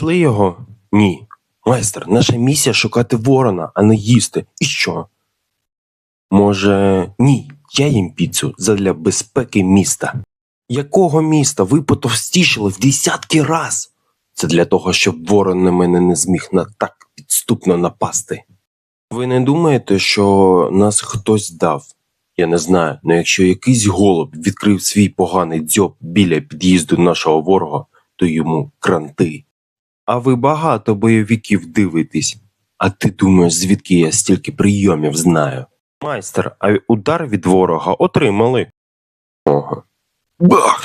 Шли його? Ні. Майстер, наша місія шукати ворона, а не їсти. І що? Може, ні, я їм піцу задля безпеки міста. Якого міста? Ви потовстішили в десятки раз. Це для того, щоб ворон на мене не зміг на так підступно напасти. Ви не думаєте, що нас хтось дав? Я не знаю, але якщо якийсь голуб відкрив свій поганий дзьоб біля під'їзду нашого ворога, то йому кранти. А ви багато бойовиків дивитесь. А ти думаєш, звідки я стільки прийомів знаю? Майстер, а удар від ворога отримали. Ого. Бах!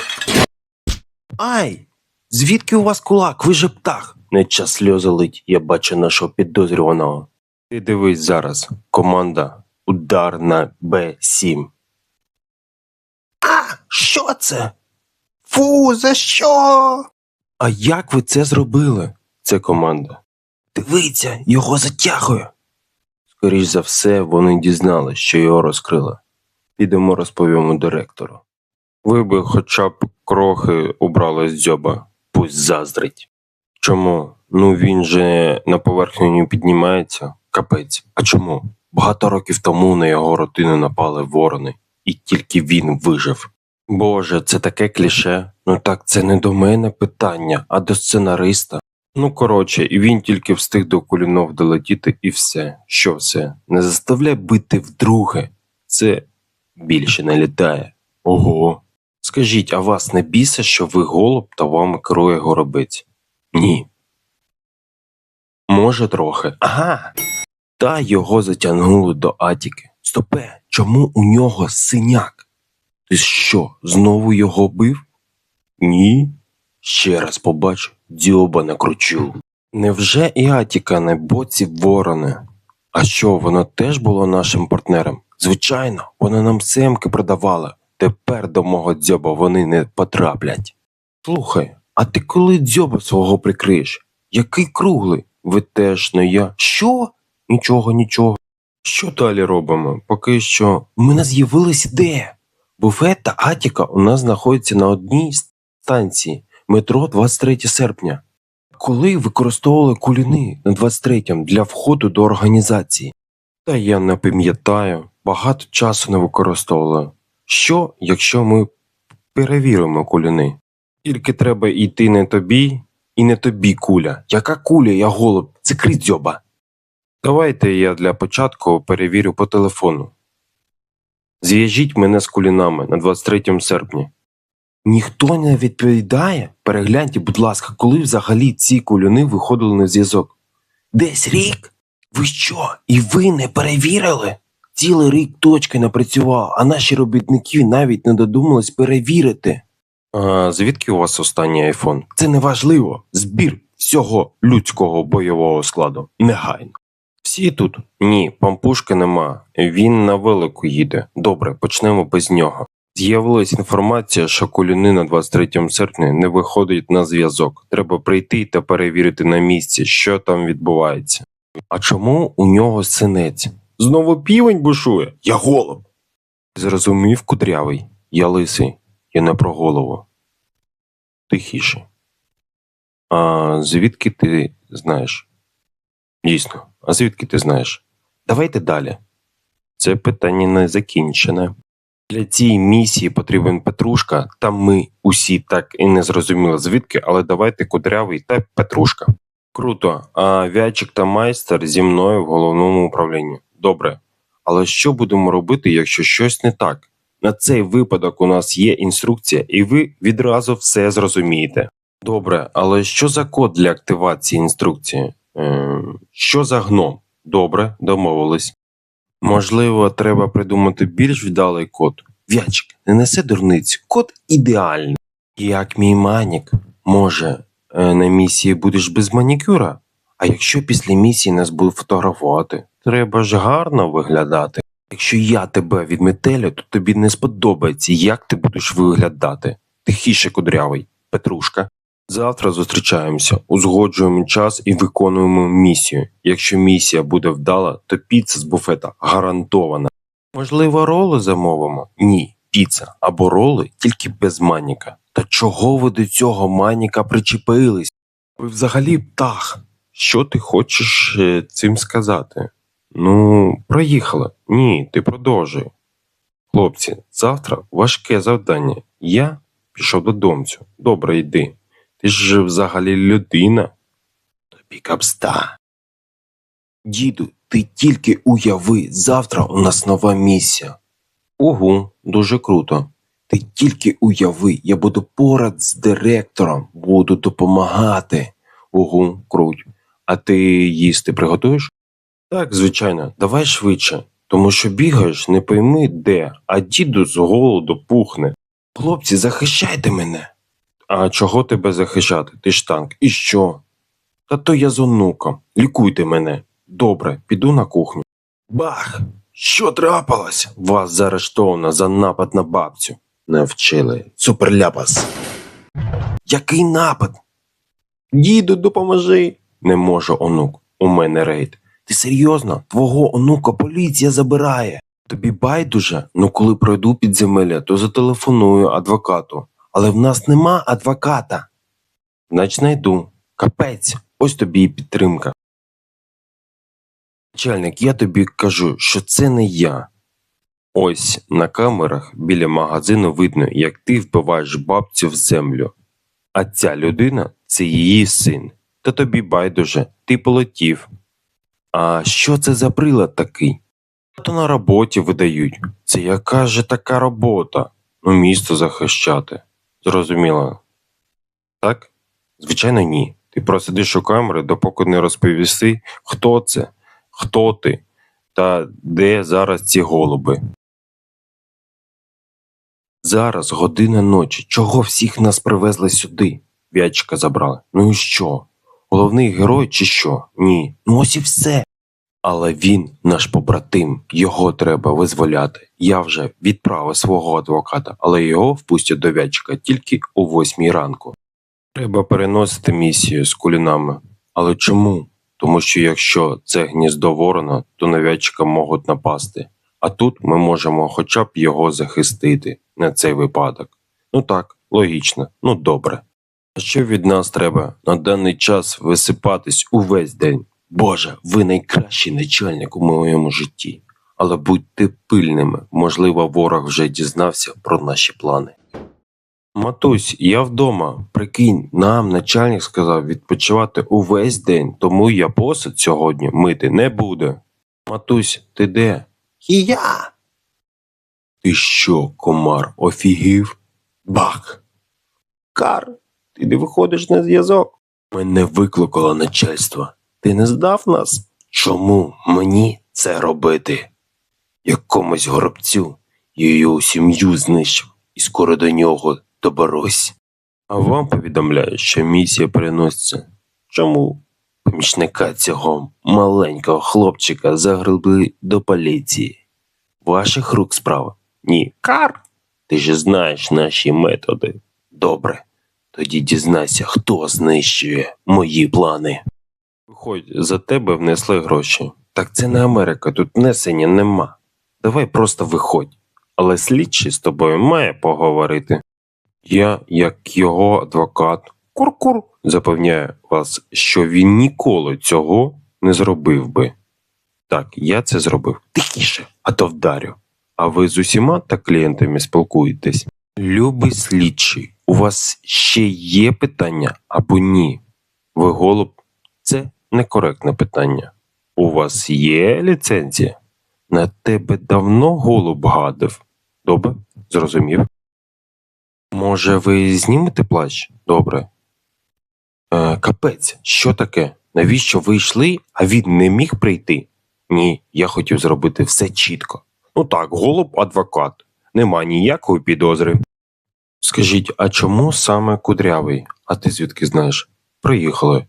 Ай! Звідки у вас кулак? Ви же птах. Не час сльози лить, я бачу нашого підозрюваного. Ти дивись зараз. Команда Удар на Б7. А, що це? Фу, за що? А як ви це зробили? Це команда. Дивіться, його затягує. Скоріш за все, вони дізналися, що його розкрили. Підемо розповімо директору. Ви би хоча б крохи убрали з дзьоба, пусть заздрить. Чому? Ну він же на поверхню не піднімається, капець. А чому? Багато років тому на його родину напали ворони, і тільки він вижив. Боже, це таке кліше. Ну так це не до мене питання, а до сценариста. Ну коротше, і він тільки встиг до кулінов долетіти, і все. Що все? Не заставляй бити вдруге. Це більше не літає. Ого. Скажіть, а вас не бісе, що ви голуб та вами керує горобець? Ні. Може, трохи. Ага. Та його затягнули до Атіки. Стопе, чому у нього синяк? Ти що, знову його бив? Ні. Ще раз побачу, діоба накручу. Невже і Атіка на боці ворони? А що, воно теж було нашим партнером? Звичайно, вона нам семки продавала. Тепер до мого дзьоба вони не потраплять. Слухай, а ти коли дзьоба свого прикриєш? Який круглий? Ви теж не я. Що? Нічого, нічого. Що далі робимо? Поки що. У мене з'явилась ідея. Буфет та Атіка у нас знаходяться на одній станції метро 23 серпня. Коли використовували куліни на 23-м для входу до організації? Та я не пам'ятаю, багато часу не використовували. Що, якщо ми перевіримо куліни? Тільки треба йти не тобі і не тобі куля. Яка куля, я голуб? Це кридзьоба. Давайте я для початку перевірю по телефону. Зв'яжіть мене з кулінами на 23 серпня. Ніхто не відповідає? Перегляньте, будь ласка, коли взагалі ці кулюни виходили на зв'язок. Десь рік? Ви що? І ви не перевірили? Цілий рік точки не працював, а наші робітники навіть не додумались перевірити. А звідки у вас останній айфон? Це не важливо. Збір всього людського бойового складу. Негайно. Всі тут? Ні, пампушки нема. Він на велику їде. Добре, почнемо без нього. З'явилась інформація, що кулюни на 23 серпня не виходять на зв'язок. Треба прийти та перевірити на місці, що там відбувається. А чому у нього синець? Знову півень бушує? Я голуб. Зрозумів кудрявий. Я лисий. Я не про голову. Тихіше. А звідки ти знаєш? Дійсно, а звідки ти знаєш? Давайте далі. Це питання не закінчене. Для цієї місії потрібен Петрушка, там ми усі так і не зрозуміли звідки, але давайте кудрявий та Петрушка. Круто, а Вячик та майстер зі мною в головному управлінні. Добре. Але що будемо робити, якщо щось не так? На цей випадок у нас є інструкція, і ви відразу все зрозумієте. Добре, але що за код для активації інструкції? Ем, що за гном? Добре, домовились. Можливо, треба придумати більш вдалий код. Вячик, не несе дурниць, код ідеальний. Як мій манік. Може, е, на місії будеш без манікюра? А якщо після місії нас будуть фотографувати, треба ж гарно виглядати. Якщо я тебе відметелю, то тобі не сподобається, як ти будеш виглядати. Тихіше кудрявий, Петрушка. Завтра зустрічаємося, узгоджуємо час і виконуємо місію. Якщо місія буде вдала, то піца з буфета гарантована. Можливо, роли замовимо? Ні, піца або роли тільки без маніка. Та чого ви до цього маніка причепились? Ви взагалі птах. Що ти хочеш е, цим сказати? Ну, проїхала. Ні, ти продовжуй. Хлопці, завтра важке завдання. Я пішов додомцю. Добре, йди. Ти ж взагалі людина. Тобі капста. Діду, ти тільки уяви, завтра у нас нова місія. Угу, дуже круто. Ти тільки уяви, я буду поряд з директором, буду допомагати. Угу, круть. А ти їсти приготуєш? Так, звичайно, давай швидше, тому що бігаєш, не пойми де, а діду з голоду пухне. Хлопці, захищайте мене. А чого тебе захищати? Ти ж танк. І що? Та то я з онуком. Лікуйте мене. Добре, піду на кухню. Бах! Що трапилось? Вас заарештовано за напад на бабцю. Не вчили. Суперляпас. Який напад? Діду, допоможи. Не можу, онук. У мене рейд. Ти серйозно? Твого онука поліція забирає. Тобі байдуже? Ну коли пройду підземелля, то зателефоную адвокату. Але в нас нема адвоката. Значить, знайду. Капець, ось тобі і підтримка. Начальник, я тобі кажу, що це не я. Ось на камерах біля магазину видно, як ти вбиваєш бабцю в землю. А ця людина це її син. Та тобі байдуже, ти полетів. А що це за прилад такий? То на роботі видають. Це яка же така робота? Ну, місто захищати. Зрозуміло. Так? Звичайно, ні. Ти просидиш у камери, допоки не розповіси, хто це, хто ти та де зараз ці голуби. Зараз година ночі. Чого всіх нас привезли сюди? В'ячика забрали. Ну і що? Головний герой чи що? Ні. Ну ось і все. Але він наш побратим, його треба визволяти. Я вже відправив свого адвоката, але його впустять до В'ячика тільки о восьмій ранку. Треба переносити місію з кулінами. Але чому? Тому що якщо це гніздо ворона, то на В'ячика можуть напасти. А тут ми можемо хоча б його захистити на цей випадок. Ну так, логічно, ну добре. А що від нас треба на даний час висипатись увесь день? Боже, ви найкращий начальник у моєму житті. Але будьте пильними, можливо, ворог вже дізнався про наші плани. Матусь, я вдома. Прикинь, нам начальник сказав відпочивати увесь день, тому я посуд сьогодні мити не буду. Матусь, ти де? І я. Ти що, комар, офігів? Бах. Кар, ти не виходиш на зв'язок. Мене викликало начальство. Ти не здав нас? Чому мені це робити? Якомусь горобцю її сім'ю знищив і скоро до нього доберусь. А вам повідомляю, що місія переноситься. Чому? Помічника цього маленького хлопчика загребли до поліції. Ваших рук справа? Ні. Кар. Ти ж знаєш наші методи. Добре. Тоді дізнайся, хто знищує мої плани. Виходь, за тебе внесли гроші. Так це не Америка, тут внесення нема. Давай просто виходь. Але слідчий з тобою має поговорити. Я, як його адвокат, кур-кур, запевняю вас, що він ніколи цього не зробив би. Так, я це зробив. Тихіше, а то вдарю. А ви з усіма та клієнтами спілкуєтесь? Любий слідчий, у вас ще є питання або ні? Ви голуб? Це некоректне питання. У вас є ліцензія? На тебе давно голуб гадив? Добре, зрозумів. Може, ви знімете плащ? Добре. Е, капець, що таке? Навіщо ви йшли, а він не міг прийти? Ні, я хотів зробити все чітко. Ну так, голуб адвокат. Нема ніякої підозри. Скажіть, а чому саме кудрявий? А ти звідки знаєш? Приїхали.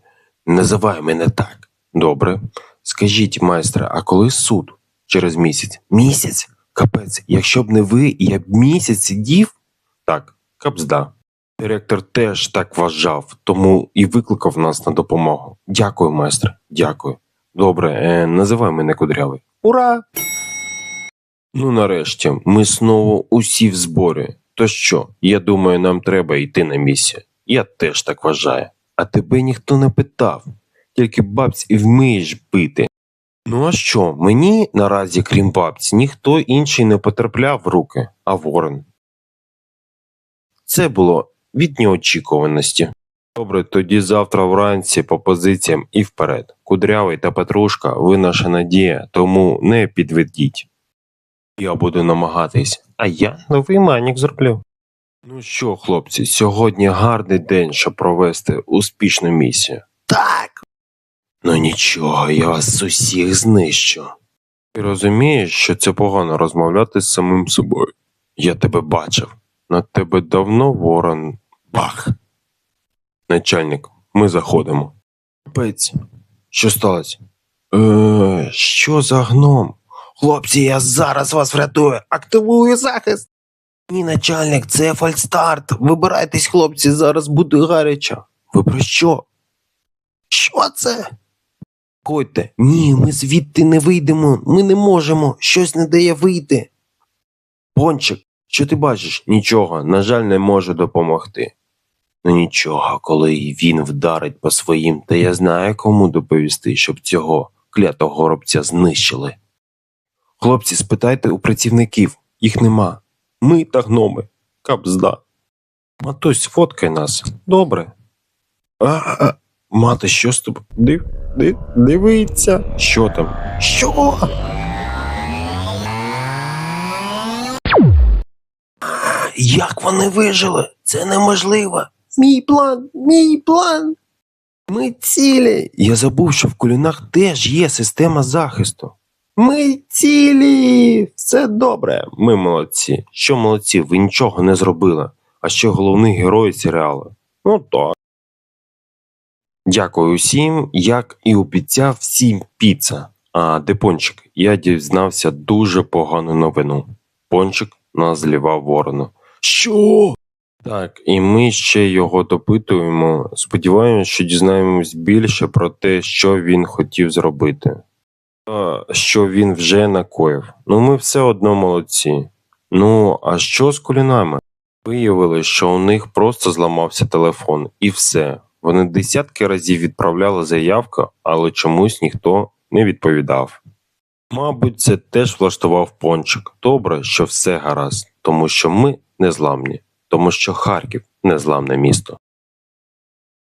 Називай мене так. Добре. Скажіть, майстре, а коли суд? Через місяць. Місяць? Капець, якщо б не ви, я б місяць сидів? Так, капзда. Директор теж так вважав, тому і викликав нас на допомогу. Дякую, майстре, дякую. Добре, е, називай мене кудрявий. Ура! Ну, нарешті, ми знову усі в зборі. То що, я думаю, нам треба йти на місію. Я теж так вважаю. А тебе ніхто не питав. Тільки бабць і вмієш бити. Ну а що, мені наразі, крім бабці, ніхто інший не потрапляв в руки, а ворон. Це було від неочікуваності. Добре, тоді завтра вранці по позиціям і вперед. Кудрявий та Петрушка ви наша надія, тому не підведіть. Я буду намагатись, а я новий манік зроблю. Ну що, хлопці, сьогодні гарний день, щоб провести успішну місію. Так. Ну нічого, я вас усіх знищу. Ти розумієш, що це погано розмовляти з самим собою. Я тебе бачив. На тебе давно ворон. Бах. Начальник, ми заходимо. Пець, що сталося? Е, що за гном? Хлопці, я зараз вас врятую. Активую захист. Ні, начальник, це фальстарт. Вибирайтесь, хлопці, зараз буде гаряче. Ви про що? Що це? Ходьте. Ні, ми звідти не вийдемо. Ми не можемо. Щось не дає вийти. Пончик, що ти бачиш? Нічого, на жаль, не можу допомогти. Ну нічого, коли він вдарить по своїм, та я знаю, кому доповісти, щоб цього клятого горобця знищили. Хлопці, спитайте у працівників, їх нема. Ми та гноми. Капзда. Матусь, фоткай нас. Добре. А, а, мати, що з тобою? Див, див, дивиться. Що там? Що? Як вони вижили? Це неможливо. Мій план, мій план. Ми цілі. Я забув, що в кулінах теж є система захисту. Ми цілі. Все добре. Ми молодці. Що молодці? Ви нічого не зробили. А ще головний герой серіалу. Ну так. Дякую усім, як і обіцяв всім піца. А де пончик? Я дізнався дуже погану новину. Пончик назлівав ворону. Що? Так, і ми ще його допитуємо. Сподіваємось, що дізнаємось більше про те, що він хотів зробити. Що він вже накоїв. Ну, ми все одно молодці. Ну, а що з кулінами? Виявили, що у них просто зламався телефон, і все. Вони десятки разів відправляли заявку, але чомусь ніхто не відповідав. Мабуть, це теж влаштував пончик. Добре, що все гаразд, тому що ми незламні, тому що Харків незламне місто.